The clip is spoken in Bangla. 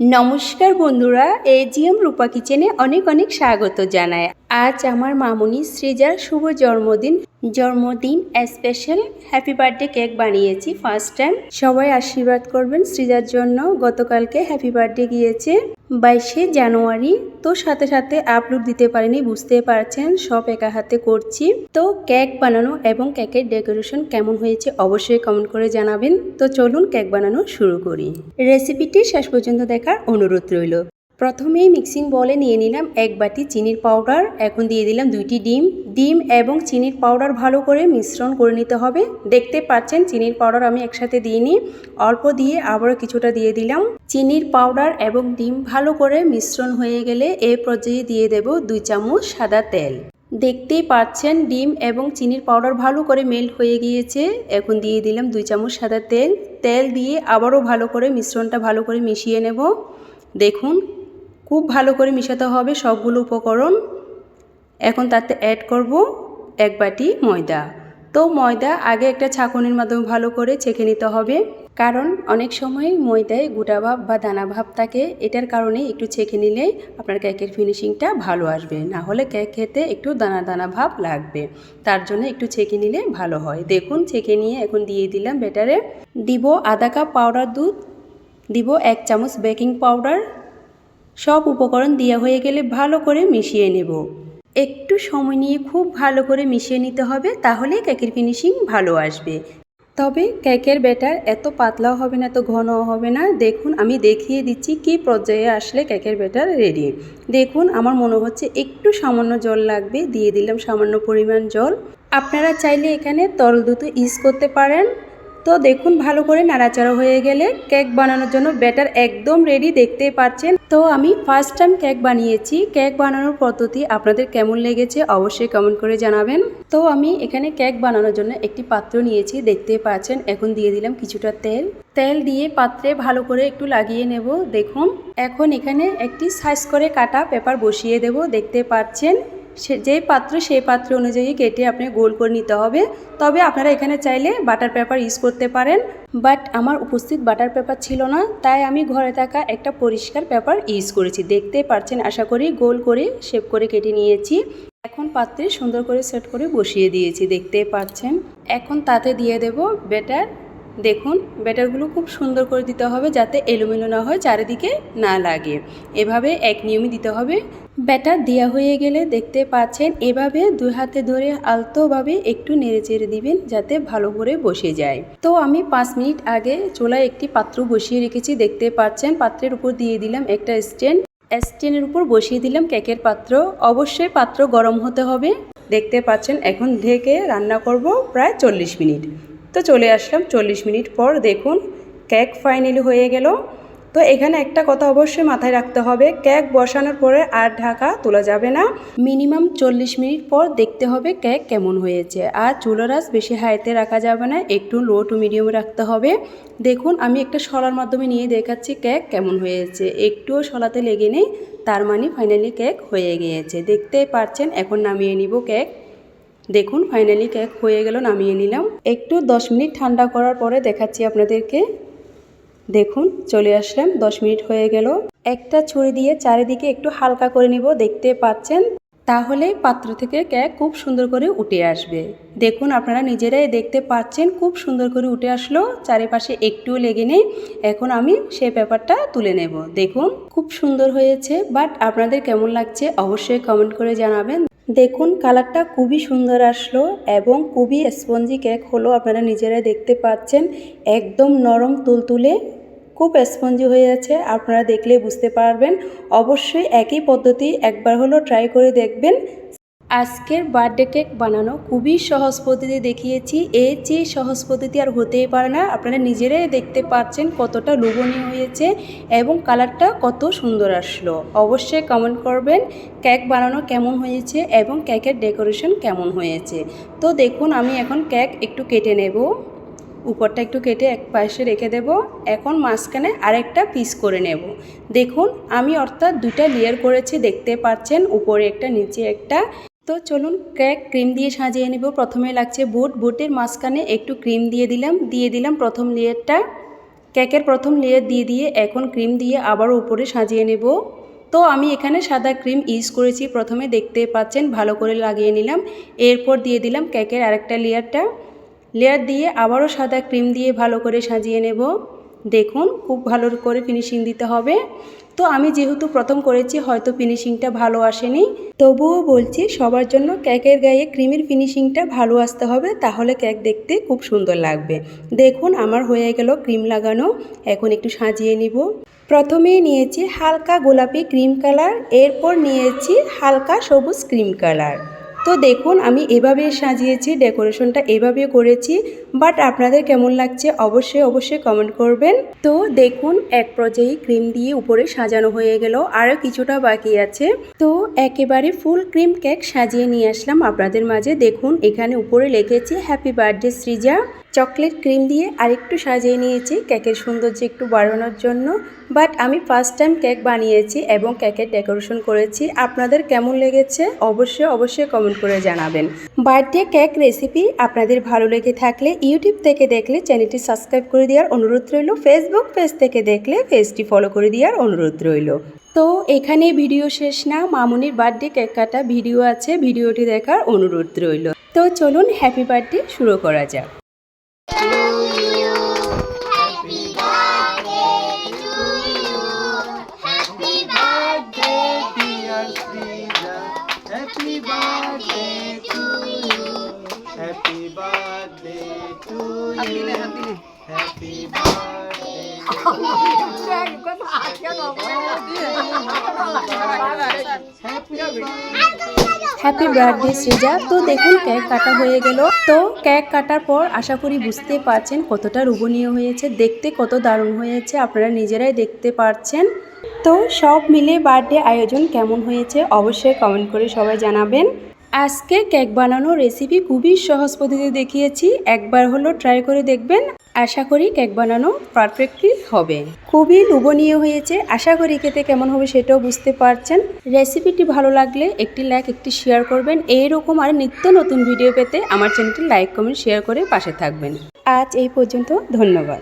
নমস্কার বন্ধুরা এজিএম রূপা কিচেনে অনেক অনেক স্বাগত জানায় আজ আমার মামুনি সৃজার শুভ জন্মদিন। জন্মদিন স্পেশাল হ্যাপি বার্থডে কেক বানিয়েছি ফার্স্ট টাইম সবাই আশীর্বাদ করবেন সৃজার জন্য। গতকালকে হ্যাপি বার্থডে গিয়েছে। বাইশে জানুয়ারি। তো সাথে সাথে আপলোড দিতে পারিনি বুঝতে পারছেন, সব একা হাতে করছি। তো কেক বানানো এবং কেকের ডেকোরেশন কেমন হয়েছে অবশ্যই কমেন্ট করে জানাবেন। তো চলুন কেক বানানো শুরু করি। রেসিপিটি শেষ পর্যন্ত দেখার অনুরোধ রইল। প্রথমেই মিক্সিং বলে নিয়ে নিলাম এক বাটি চিনির পাউডার এখন দিয়ে দিলাম দুইটি ডিম। ডিম এবং চিনির পাউডার ভালো করে মিশ্রণ করে নিতে হবে। দেখতে পাচ্ছেন, চিনির পাউডার আমি একসাথে দিইনি। অল্প দিয়ে আবারও কিছুটা দিয়ে দিলাম। চিনির পাউডার এবং ডিম ভালো করে মিশ্রণ হয়ে গেলে এ পর্যায়ে দিয়ে দেব দুই চামচ সাদা তেল। দেখতেই পাচ্ছেন, ডিম এবং চিনির পাউডার ভালো করে মেল্ট হয়ে গিয়েছে। এখন দিয়ে দিলাম দুই চামচ সাদা তেল। তেল দিয়ে আবারও ভালো করে মিশ্রণটা ভালো করে মিশিয়ে নেব। দেখুন খুব ভালো করে মিশাতে হবে সবগুলো উপকরণ। এখন তাতে অ্যাড করব এক বাটি ময়দা। তো ময়দা আগে একটা ছাঁকনির মাধ্যমে ভালো করে ছেঁকে নিতে হবে। কারণ অনেক সময় ময়দায় গোটা ভাব বা দানা ভাব থাকে, এটার কারণে একটু ছেঁকে নিলে আপনার কেকের ফিনিশিংটা ভালো আসবে। না হলে কেক খেতে একটু দানা দানা ভাব লাগবে। তার জন্য একটু ছেঁকে নিলে ভালো হয়। দেখুন, ছেঁকে নিয়ে এখন দিয়ে দিলাম বেটারে দিব আধা কাপ পাউডার দুধ, দিব এক চামচ বেকিং পাউডার সব উপকরণ দেওয়া হয়ে গেলে ভালো করে মিশিয়ে নেব। একটু সময় নিয়ে খুব ভালো করে মিশিয়ে নিতে হবে, তাহলে কেকের ফিনিশিং ভালো আসবে। তবে কেকের ব্যাটার এত পাতলাও হবে না, এত ঘনও হবে না। দেখুন, আমি দেখিয়ে দিচ্ছি কি পর্যায়ে আসলে কেকের ব্যাটার রেডি দেখুন, আমার মনে হচ্ছে একটু সামান্য জল লাগবে, দিয়ে দিলাম সামান্য পরিমাণ জল। আপনারা চাইলে এখানে তরল দুধ ইউজ করতে পারেন। তো দেখুন, ভালো করে নাড়াচাড়া হয়ে গেলে কেক বানানোর জন্য ব্যাটার একদম রেডি দেখতে পাচ্ছেন। তো আমি ফার্স্ট টাইম কেক বানিয়েছি। কেক বানানোর পদ্ধতি আপনাদের কেমন লেগেছে অবশ্যই কমেন্ট করে জানাবেন। তো আমি এখানে কেক বানানোর জন্য একটি পাত্র নিয়েছি দেখতে পাচ্ছেন। এখন দিয়ে দিলাম কিছুটা তেল। তেল দিয়ে পাত্রে ভালো করে একটু লাগিয়ে নেব। দেখুন, এখন এখানে একটি সাইজ করে কাটা পেপার বসিয়ে দেব, দেখতে পাচ্ছেন। সে, যেই পাত্র সেই পাত্র অনুযায়ী কেটে আপনি গোল করে নিতে হবে। তবে আপনারা এখানে চাইলে বাটার পেপার ইউজ করতে পারেন, বাট আমার উপস্থিত বাটার পেপার ছিল না, তাই আমি ঘরে থাকা একটা পরিষ্কার পেপার ইউজ করেছি। দেখতে পারছেন, আশা করি গোল করে শেপ করে কেটে নিয়েছি। এখন পাত্রে সুন্দর করে সেট করে বসিয়ে দিয়েছি দেখতে পাচ্ছেন। এখন তাতে দিয়ে দেব বেটার দেখুন, ব্যাটারগুলো খুব সুন্দর করে দিতে হবে যাতে এলোমেলো না হয়, চারিদিকে না লাগে। এভাবে এক নিয়মে দিতে হবে। ব্যাটার দেওয়া হয়ে গেলে দেখতে পাচ্ছেন, এভাবে দুই হাতে ধরে আলতোভাবে একটু নেড়ে চেড়ে দিবেন যাতে ভালো করে বসে যায়। তো আমি পাঁচ মিনিট আগে চোলায় একটি পাত্র বসিয়ে রেখেছি, দেখতে পাচ্ছেন, পাত্রের উপর দিয়ে দিলাম একটা স্ট্যান্ড। স্ট্যান্ডের উপর বসিয়ে দিলাম কেকের পাত্র। অবশ্যই পাত্র গরম হতে হবে। দেখতে পাচ্ছেন, এখন ঢেকে রান্না করব প্রায় চল্লিশ মিনিট। তো চলে আসলাম চল্লিশ মিনিট পর, দেখুন কেক ফাইনালি হয়ে গেল। তো এখানে একটা কথা অবশ্যই মাথায় রাখতে হবে কেক বসানোর পরে আর ঢাকা তোলা যাবে না। মিনিমাম চল্লিশ মিনিট পর দেখতে হবে কেক কেমন হয়েছে। আর চুলোর আঁচ বেশি হাইতে রাখা যাবে না, একটু লো টু মিডিয়ামে রাখতে হবে। দেখুন, আমি একটা শলার মাধ্যমে নিয়ে দেখাচ্ছি কেক কেমন হয়েছে। একটুও শলাতে লেগে নেই, তার মানে ফাইনালি কেক হয়ে গিয়েছে। দেখতে পারছেন, এখন নামিয়ে নিব কেক দেখুন ফাইনালি কেক হয়ে গেল, নামিয়ে নিলাম। একটু দশ মিনিট ঠান্ডা করার পরে দেখাচ্ছি আপনাদেরকে। দেখুন, চলে আসলাম, দশ মিনিট হয়ে গেল। একটা ছুরি দিয়ে চারিদিকে একটু হালকা করে নিব, দেখতে পাচ্ছেন? তাহলে পাত্র থেকে কেক খুব সুন্দর করে উঠে আসবে। দেখুন, আপনারা নিজেরাই দেখতে পাচ্ছেন, খুব সুন্দর করে উঠে আসলো। চারিপাশে একটু লেগে নেই। এখন আমি সে পেপারটা তুলে নেব। দেখুন, খুব সুন্দর হয়েছে বাট আপনাদের কেমন লাগছে অবশ্যই কমেন্ট করে জানাবেন। দেখুন, কালারটা খুবই সুন্দর আসলো এবং খুবই স্পঞ্জি কেক হলো, আপনারা নিজেরাই দেখতে পাচ্ছেন। একদম নরম, তুলতুলে, খুব স্পঞ্জি হয়ে যাচ্ছে আপনারা দেখলে বুঝতে পারবেন। অবশ্যই একই পদ্ধতি একবার হলো ট্রাই করে দেখবেন। আজকের বার্থডে কেক বানানো খুবই সহজ পদ্ধতি দেখিয়েছি। এর চেয়ে সহজ পদ্ধতি আর হতেই পারে না। আপনারা নিজেরাই দেখতে পাচ্ছেন কতটা লোভনীয় হয়েছে এবং কালারটা কত সুন্দর আসলো। অবশ্যই কমেন্ট করবেন কেক বানানো কেমন হয়েছে এবং কেকের ডেকোরেশন কেমন হয়েছে। তো দেখুন, আমি এখন কেক একটু কেটে নেব। উপরটা একটু কেটে এক পাশে রেখে দেব। এখন মাঝখানে আরেকটা পিস করে নেব। দেখুন, আমি অর্থাৎ দুটা লেয়ার করেছি, দেখতে পাচ্ছেন, উপরে একটা, নিচে একটা। তো চলুন কেক ক্রিম দিয়ে সাজিয়ে নেব। প্রথমে লাগছে বুট। বুটের মাঝখানে একটু ক্রিম দিয়ে দিলাম। দিয়ে দিলাম প্রথম লেয়ারটা। কেকের প্রথম লেয়ার দিয়ে দিয়ে এখন ক্রিম দিয়ে আবার উপরে সাজিয়ে নেব। তো আমি এখানে সাদা ক্রিম ইউজ করেছি। প্রথমে দেখতে পাচ্ছেন, ভালো করে লাগিয়ে নিলাম। এরপর দিয়ে দিলাম কেকের আরেকটা লেয়ারটা। লেয়ার দিয়ে আবারও সাদা ক্রিম দিয়ে ভালো করে সাজিয়ে নেব। দেখুন, খুব ভালো করে ফিনিশিং দিতে হবে। তো আমি যেহেতু প্রথম করেছি, হয়তো ফিনিশিংটা ভালো আসেনি। তবুও বলছি, সবার জন্য ক্যাকের গায়ে ক্রিমের ফিনিশিংটা ভালো আসতে হবে, তাহলে ক্যাক দেখতে খুব সুন্দর লাগবে। দেখুন, আমার হয়ে গেল ক্রিম লাগানো। এখন একটু সাজিয়ে নিব। প্রথমে নিয়েছি হালকা গোলাপি ক্রিম কালার এরপর নিয়েছি হালকা সবুজ ক্রিম কালার তো দেখুন, আমি এভাবে সাজিয়েছি, ডেকোরেশনটা এভাবে করেছি, বাট আপনাদের কেমন লাগছে অবশ্যই অবশ্যই কমেন্ট করবেন। তো দেখুন, এক পর্যায়ে ক্রিম দিয়ে উপরে সাজানো হয়ে গেল, আরও কিছুটা বাকি আছে। তো একেবারে ফুল ক্রিম কেক সাজিয়ে নিয়ে আসলাম আপনাদের মাঝে। দেখুন, এখানে উপরে লিখেছি happy birthday Srija. Chocolate cream দিয়ে আরেকটু সাজিয়ে নিয়েছি, কেকের সৌন্দর্য একটু বাড়ানোর জন্য। বাট আমি ফার্স্ট টাইম কেক বানিয়েছি এবং কেকের ডেকোরেশন করেছি। আপনাদের কেমন লেগেছে? অবশ্যই অবশ্যই কমেন্ট করে জানাবেন। বার্থডে কেক রেসিপি আপনাদের ভালো লেগে থাকলে ইউটিউব থেকে দেখলে চ্যানেলটি সাবস্ক্রাইব করে দেওয়ার অনুরোধ রইল। ফেসবুক পেজ থেকে দেখলে পেজটি ফলো করে দেওয়ার অনুরোধ রইল। তো এখানে ভিডিও শেষ না, মামুনির বার্থডে কেক কাটা ভিডিও আছে ভিডিওটি দেখার অনুরোধ রইল। তো চলুন হ্যাপি বার্থডে শুরু করা যাক। হ্যাপি বার্থডে সৃজা তো দেখুন কেক কাটা হয়ে গেল। তো কেক কাটার পর আশা করি বুঝতে পারছেন কতটা রুবনীয় হয়েছে। দেখতে কত দারুণ হয়েছে আপনারা নিজেরাই দেখতে পারছেন। তো সব মিলে বার্থডে আয়োজন কেমন হয়েছে অবশ্যই কমেন্ট করে সবাই জানাবেন। আজকে কেক বানানোর রেসিপি খুবই সহজ পদ্ধতিতে দেখিয়েছি, একবার হলো ট্রাই করে দেখবেন। আশা করি কেক বানানো পারফেক্টলি হবে। খুবই লোভনীয় হয়েছে, আশা করি খেতে কেমন হবে সেটাও বুঝতে পারছেন। রেসিপিটি ভালো লাগলে একটি লাইক একটি শেয়ার করবেন। এইরকম আর নিত্য নতুন ভিডিও পেতে আমার চ্যানেলটি লাইক কমেন্ট শেয়ার করে পাশে থাকবেন। আজ এই পর্যন্ত, ধন্যবাদ।